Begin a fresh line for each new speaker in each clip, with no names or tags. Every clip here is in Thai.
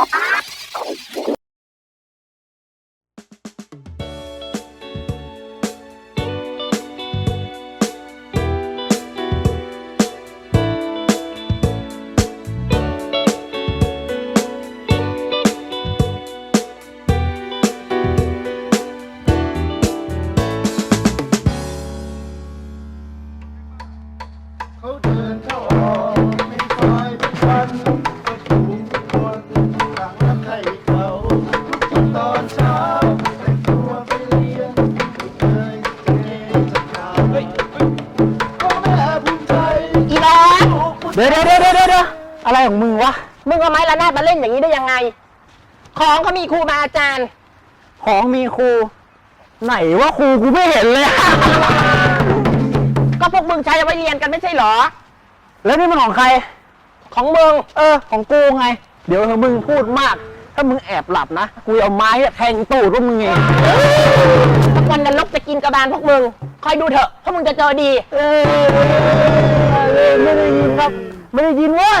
Ah! ของมึงวะ
มึงเอาไม้ระนาดมาเล่นอย่างนี้ได้ยังไง ของเขามีครูบาอาจารย์
ของมีครู ไหนว่าครูกูไม่เห็นเลย
ก็พวกมึงใช้เอาไว้เรียนกันไม่ใช่เหรอ
แล้วนี่มันของใคร
ของมึง
เออ ของกูไง เดี๋ยวถ้ามึงพูดมาก ถ้ามึงแอบหลับนะ กูเอาไม้อะแทงตูดพวกมึงเอง
สักวันนรกจะกินกระบาลพวกมึง คอยดูเถอะพวกมึงจะเจอดี
เออไม่ได้ยินครับ ไม่ได้ยินเว้ย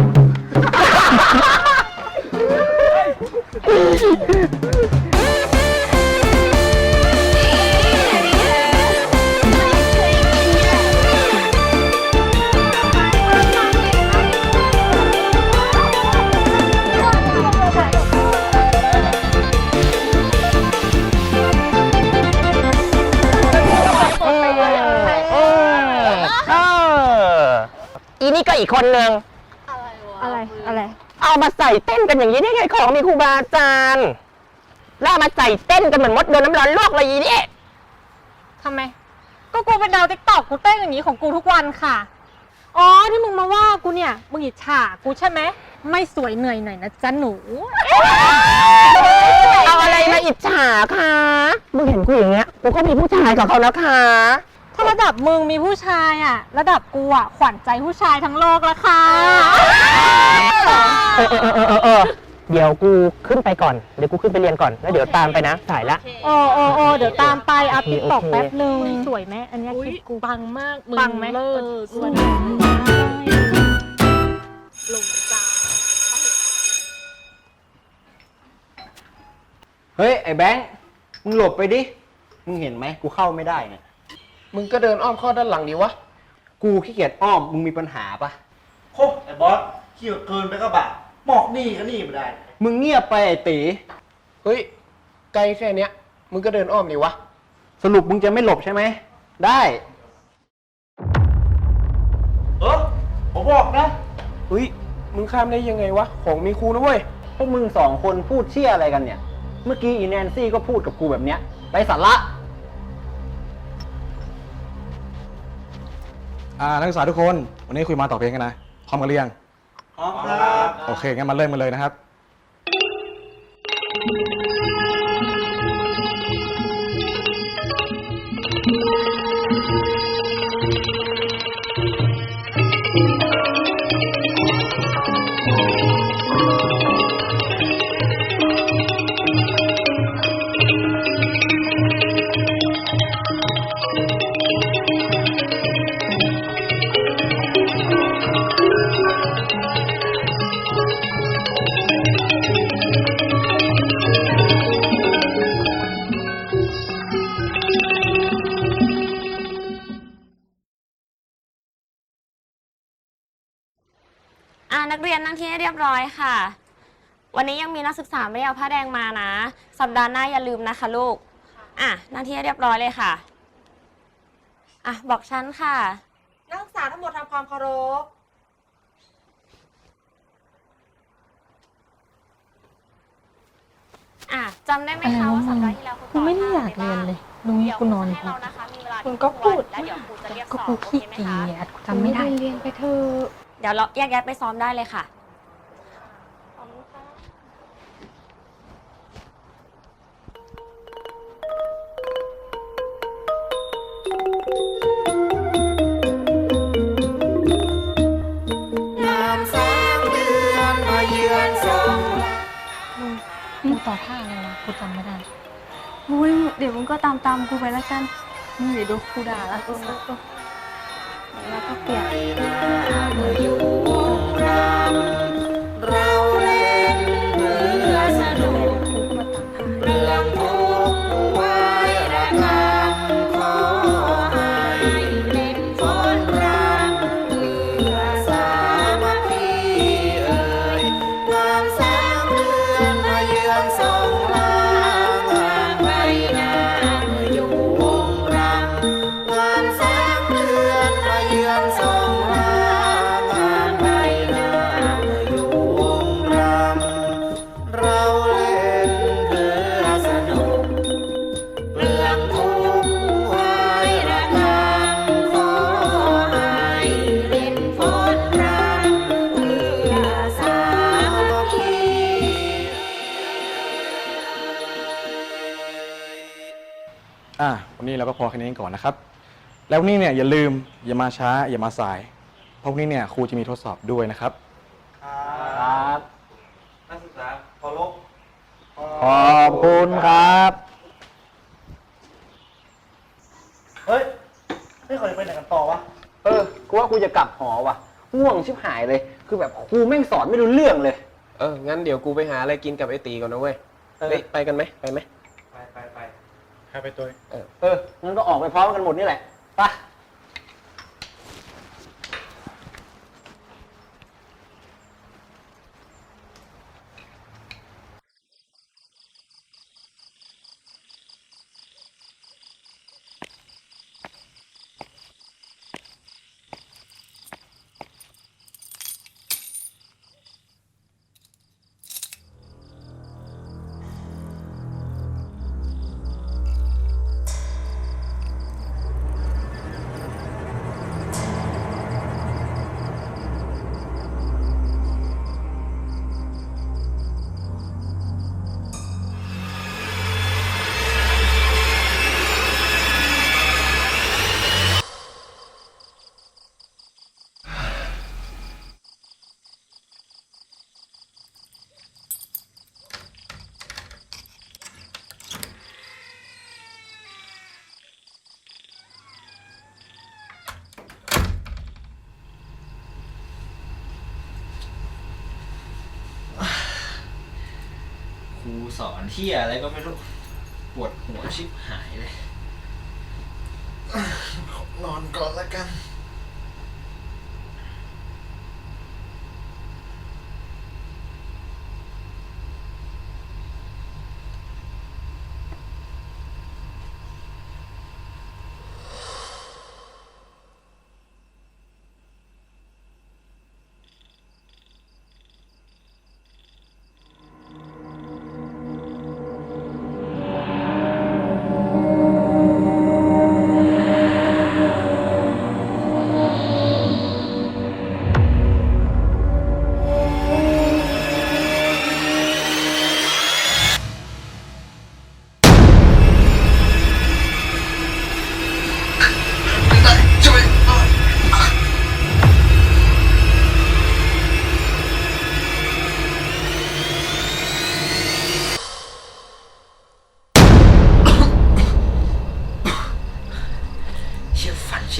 นี่ก็อีกคนนึง
อะไรอะไร
เอามาใส่เต้นกันอย่างนี้ได้ไงของมีครูบาอาจารย์แล้วเอามาใส่เต้นกันเหมือนมดโดนน้ำร้อนลวกเลยอีนี่
ทำไม ก็กูเป็นดาวติ๊กตอกกูเต้นอย่างนี้ของกูทุกวันค่ะ อ๋อที่มึงมาว่ากูเนี่ยมึงอิจฉากูใช่ไหมไม่สวยเหนื่อยหน่อยนะจ๊ะหนู
เอาอะไรมาอิจฉาคะมึงเห็นกูอย่างเงี้ยกูก็มีผู้ชายกับเขาแล้วค่ะ
ถ้าระดับมึงมีผู้ชายอะระดับกูอะขวัญใจผู้ชายทั้งโลกละค่ะ
เออเออเออเออเออเดี๋ยวกูขึ้นไปก่อน เดี๋ยวกูขึ้นไปเรียนก่อน แล้วเดี๋ยวตามไปนะสายละ
โอ้โอ้โอ้เดี๋ยวตามไปอัพติ๊กตอก
โอเค
แป๊บนึงสวยไหมอันเนี้ยคลิปกู
ปังมากมึง
ปังไหม
เลิศ
เออ
สวย
สวย
ลงจ้า
เฮ้ย ไอ้แบงค์ มึงหลบไปดิ มึงเห็นไหมกูเข้าไม่ได้เนี่ย
มึงก็เดินอ้อมเข้าด้านหลังดีวะ
กูขี้เกียจอ้อม มึงมีปัญหาปะ
โคไอ้บอสขี้เกินไปก็บะหมอกนี่ก็นี่ไม่ได้
มึงเงียบไปไอ้ตี
เฮ้ย ไกลแค่เนี้ย มึงก็เดินอ้อมดีวะ
สรุปมึงจะไม่หลบใช่ไหม ได้
เออผมบอกนะ
เฮ้ย มึงข้ามได้ยังไงวะ ของมีครูนะเว้ย
พวกมึงสองคนพูดเชี่ยอะไรกันเนี่ย เมื่อกี้อีแนนซี่ก็พูดกับกูแบบเนี้ยไรสาระ
อ่านักศึกษาทุกคน วันนี้คุยมาต่อเพลงกันนะ พร้อมกันหรือยัง
พร้อมครับ
โอเค งั้นมาเริ่มกันเลยนะครับ
อ่านักเรียนนั่งที่ให้เรียบร้อยค่ะ วันนี้ยังมีนักศึกษาไม่ได้เอาผ้าแดงมานะ สัปดาห์หน้าอย่าลืมนะคะลูก อะนั่งที่ให้เรียบร้อยเลยค่ะ อะบอกฉันค่ะ
นักศึกษาทั้งหมดทำความเคารพ
อะจำได้ไหมคะว่าสัปดาห์ที่แล้ว
กูไม่ได้อยากเรียนเลยดูนี่กูนอน
ให้
พั
เรา
ก
นะคะมีเวลา
มึงก็พูด
แล้วเดี๋ยวครูจะเรียกส
ก็
อบ
กูขี้
โอเค
เกี
ไหมคะ
ยจกูจำไม่ได้
เรียนไปเถอะ
เดี๋ยวเราแยกย้ายไปซ้อมได้เลยค่ะ
มึงต่อท่าอะไรวะกูจำไม่ได้
อุ้ยเดี๋ยวมึงก็ตามตามกูไปแล้วกัน
มึงเดี๋ยวดูกูด่าละ
แล้วก็เปลี่ย
น เราก็พอแค่นี้ก่อนนะครับ แล้ววันนี้เนี่ยอย่าลืมอย่ามาช้าอย่ามาสาย เพราะวันนี้เนี่ยครูจะมีทดสอบด้วยนะครับ
ครับ
นักศึกษาเคารพ
ขอบคุณครับ
เฮ้ยนี่เขาจะไปไหนกันต่อวะ
เออ กูว่ากูจะกลับหอว่ะง่วงชิบหายเลย คือแบบครูแม่งสอนไม่รู้เรื่องเลย
เออ งั้นเดี๋ยวกูไปหาอะไรกินกับไอตีก่อนนะเว้ย
เออ
เฮ้ยไปกันไหมไปไหม
ไปไปไป
ครับไปตัว
เอองั้นก็ออกไปพร้อมกันหมดนี่แหละ
สอนที่อะไรก็ไม่รู้ปวดหัวชิบหายเลย นอนก่อนละกัน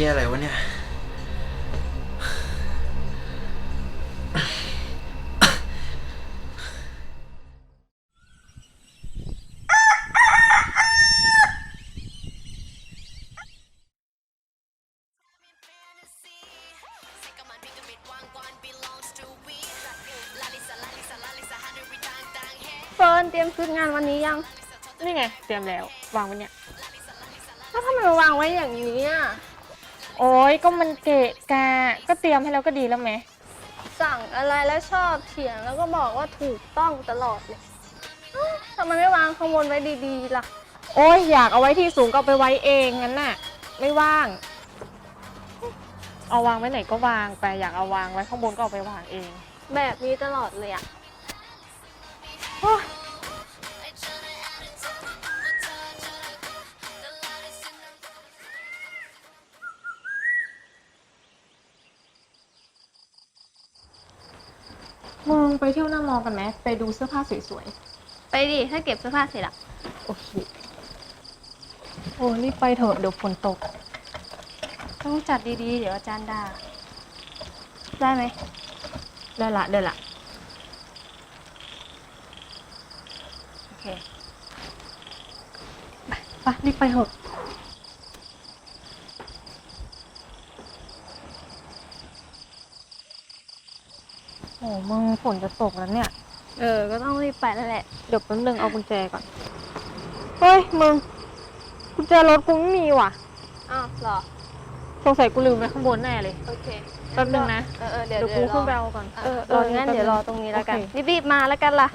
ชี่ยฝันเชี่ยอะไรวะเนี่ย
เฟิร์นเตรียมชุดงานวันนี้ยัง
นี่ไง เตรียมแล้ว วางไว้เนี่ย
แล้วทำไมมาวางไว้อย่างนี้อะ
โอ้ยก็มันเกะกะก็เตรียมให้แล้วก็ดีแล้วไหม
สั่งอะไรแล้วชอบเถียงแล้วก็บอกว่าถูกต้องตลอดเลยอ้าวทำไมไม่วางข้างบนไว้ดีๆล่ะ
โอ้ยอยากเอาไว้ที่สูงก็เอาไปไว้เองงั้นน่ะ ไม่ว่าง เอาวางไว้ไหนก็วางไปอยากเอาวางไว้ข้างบนก็เอาไปวางเอง
แบบนี้ตลอดเลยอะ
มึง ไปเที่ยวหน้ามอกันไหมไปดูเสื้อผ้าสวย
ไปดิ ถ้าเก็บเสื้อผ้าเสร็จอะ
ๆ โอเค โอ้รีบไปเถอะเดี๋ยวฝนตก
ต้องจัดดีๆ เดี๋ยวอาจารย์ด่า ได้ไหม
ได้ละได้ละ
โอเค
ไปรีบไปเถอะโอ้มึง ฝนจะตกแล้วเนี่ย
เออ ก็ต้องรีบไปนั่นแหละ
เดี๋ยวแป๊บนึงเอากุญแจก่อน เฮ้ย มึง กุญแจรถกูไม่มีว่ะ
อ้าวเหรอ
สงสัยกูลืมไว้ข้างบนแน่เลย
โอเค
แป๊บนึงนะ
เออเออเดี๋ยว
เดี๋ยวกู
เดี๋ยวร
ขึ้นไป
อ
เอาก่อน
เออเอองั้นเดี๋ยวรอตรงนี้แล้วกัน
โอเค
รีบๆมาแล้วกันล่ะ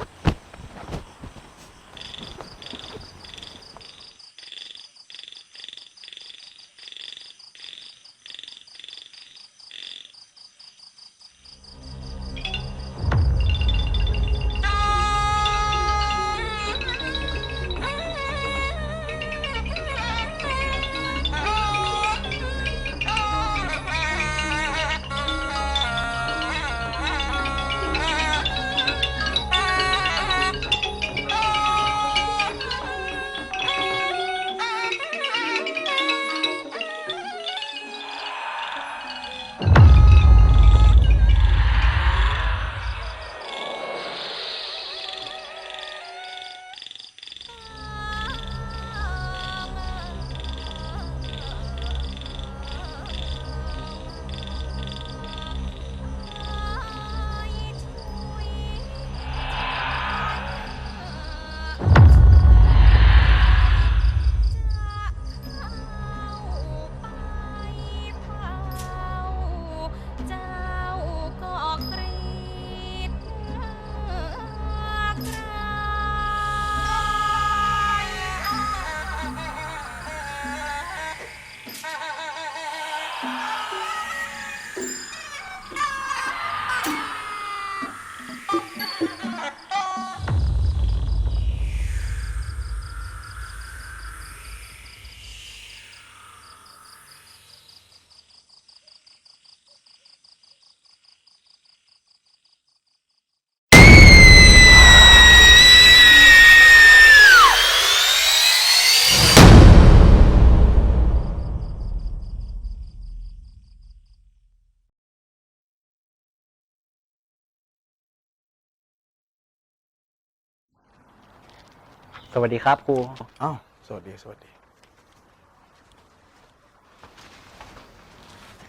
สวัสดีครับครู
อ้าวสวัสดีสวัสดี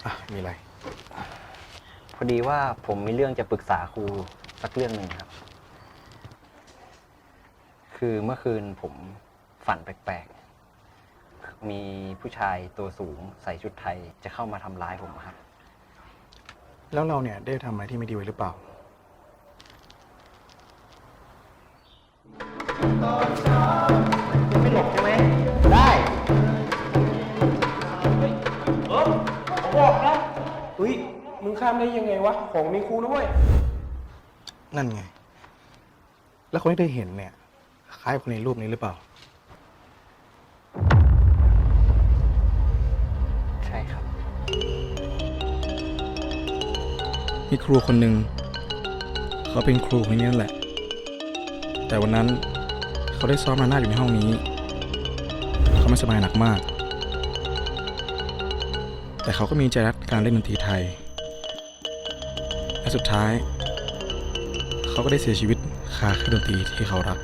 อะมีอะไร
พอดีว่าผมมีเรื่องจะปรึกษาครูสักเรื่องหนึ่งครับ คือเมื่อคืนผมฝันแปลกๆ มีผู้ชายตัวสูงใส่ชุดไทยจะเข้ามาทำร้ายผมครับ
แล้วเราเนี่ยได้ทำอะไรที่ไม่ดีไว้หรือเปล่า
ไม่หลบใช่ไหม ได้
เฮ้ย มึงข้ามได้ยังไงวะ ของมีครูนะเว้ย
นั่นไง แล้วคนที่ได้เห็นเนี่ย คล้ายคนในรูปนี้หรือเปล่า
ใช่ครับ
มีครูคนหนึ่ง เขาเป็นครูคนนี้นั่นแหละ แต่วันนั้น เขาได้ซ้อมระนาดอยู่ในห้องนี้ เขาไม่สบายหนักมาก แต่เขาก็มีใจรักการเล่นดนตรีไทย และสุดท้าย เขาก็ได้เสียชีวิตคาเครื่องดนตรีที่เขารัก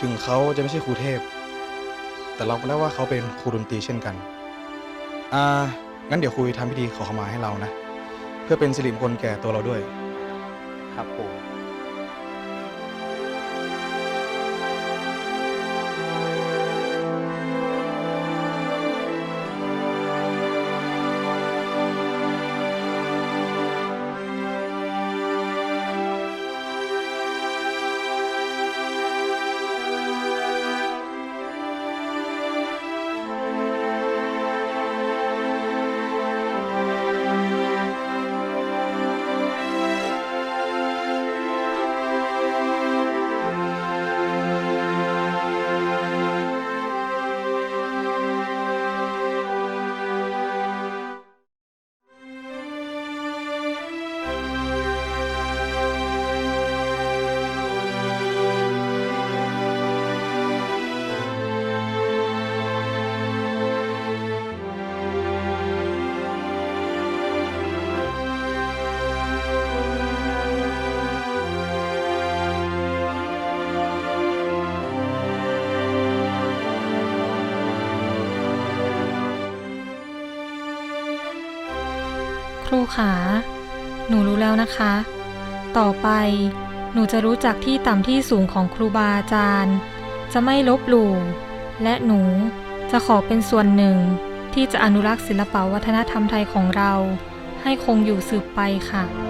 ถึงเขาจะไม่ใช่ครูเทพ แต่เราก็ได้ว่าเขาเป็นครูดนตรีเช่นกัน อ่า งั้นเดี๋ยวคุยทำพิธีขอขมาให้เรานะ เพื่อเป็นสิริมงคลแก่ตัวเราด้วย
ครับค
ขา หนูรู้แล้วนะคะ ต่อไป หนูจะรู้จักที่ต่ำที่สูงของครูบาอาจารย์ จะไม่ลบหลู่ และหนูจะขอเป็นส่วนหนึ่ง ที่จะอนุรักษ์ศิลปวัฒนธรรมไทยของเรา ให้คงอยู่สืบไปค่ะ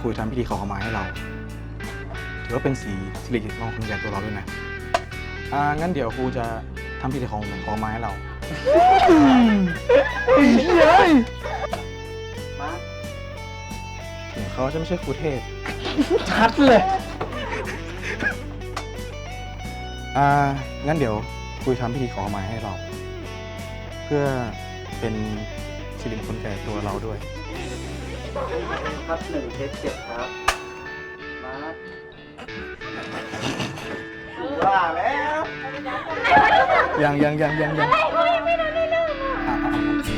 งั้นเดี๋ยวครูทำพิธีขอขมาให้เรา ถือว่าเป็นสีสิริมงคลแก่ตัวเราด้วยนะ อ่า งั้นเดี๋ยวครูจะทำพิธีของขอขมาให้เรา
มา
ถึงเขาจะไม่ใช่ครูเทพ
ชัดเลย
อ่า งั้นเดี๋ยวครูทำพิธีขอขมาให้เรา เพื่อเป็นสิริมงคลแก่ตัวเราด้วย
ครับหนึ่งเทสเจ็ดครับ มาว่าแล้ว
ยังยังยังยังยังอะอะอะ